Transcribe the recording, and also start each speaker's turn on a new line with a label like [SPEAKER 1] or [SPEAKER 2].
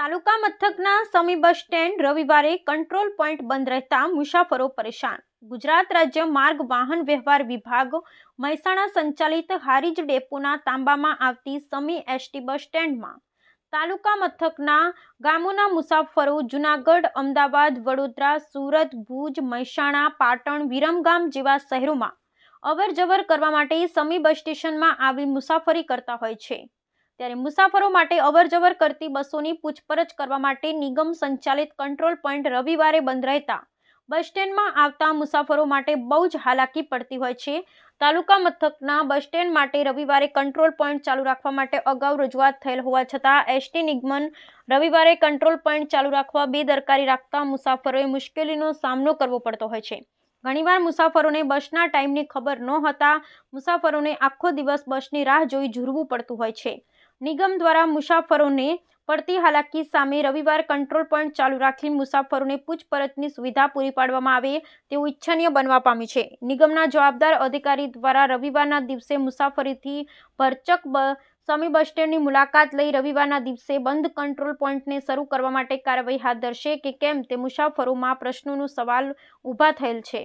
[SPEAKER 1] તાલુકા મથકના Sami bus stand રવિવારે control point બંધ રહેતા મુસાફરો પરેશાન. ગુજરાત રાજ્ય માર્ગ વાહન વ્યવહાર વિભાગ મહેસાણા સંચાલિત હારીજ ડેપોના તાંબામાં આવતી સમી એસટી બસ સ્ટેન્ડમાં. તાલુકા મથકના ગામોના મુસાફરો જુનાગઢ, અમદાવાદ, વડોદરા, સુરત, ભુજ, મહેસાણા, પાટણ, વિરમગામ જેવા શહેરોમાં અવર જવર કરવા માટે સમી બસ સ્ટેશનમાં આવી મુસાફરી કરતા હોય છે. ત્યારે મુસાફરો માટે અવરજવર કરતી બસોની પૂછપરછ કરવા માટે નિગમ સંચાલિત કંટ્રોલ પોઈન્ટ રવિવારે બંધ રહેતા. બસ સ્ટેન્ડમાં આવતા મુસાફરો માટે બહુ જ હાલાકી પડતી હોય છે. તાલુકા મથકના બસ સ્ટેન્ડ માટે રવિવારે કંટ્રોલ પોઈન્ટ ચાલુ રાખવા માટે અગાઉ રજૂઆત થયેલ હોવા છતાં એસટી નિગમન રવિવારે કંટ્રોલ પોઈન્ટ ચાલુ રાખવા બેદરકારી રાખતા મુસાફરોએ મુશ્કેલીનો સામનો કરવો પડતો હોય છે. ઘણીવાર મુસાફરોને બસના ટાઈમની ખબર ન હતા મુસાફરોને આખો દિવસ બસની રાહ જોઈ ઝૂરવું પડતું હોય છે. નિગમ દ્વારા મુસાફરોને પડતી હાલાકી સામે રવિવાર કંટ્રોલ પોઈન્ટ ચાલુ રાખી મુસાફરોને પૂછપરછની સુવિધા પૂરી પાડવામાં આવે તેવું ઈચ્છનીય બનવા પામ્યું છે. નિગમના જવાબદાર અધિકારી દ્વારા રવિવારના દિવસે મુસાફરીથી ભરચક સમી બસ સ્ટેન્ડની મુલાકાત લઈ રવિવારના દિવસે બંધ કંટ્રોલ પોઈન્ટને શરૂ કરવા માટે કાર્યવાહી હાથ ધરશે કે કેમ તે મુસાફરોમાં પ્રશ્નોનો સવાલ ઊભા થયેલ છે.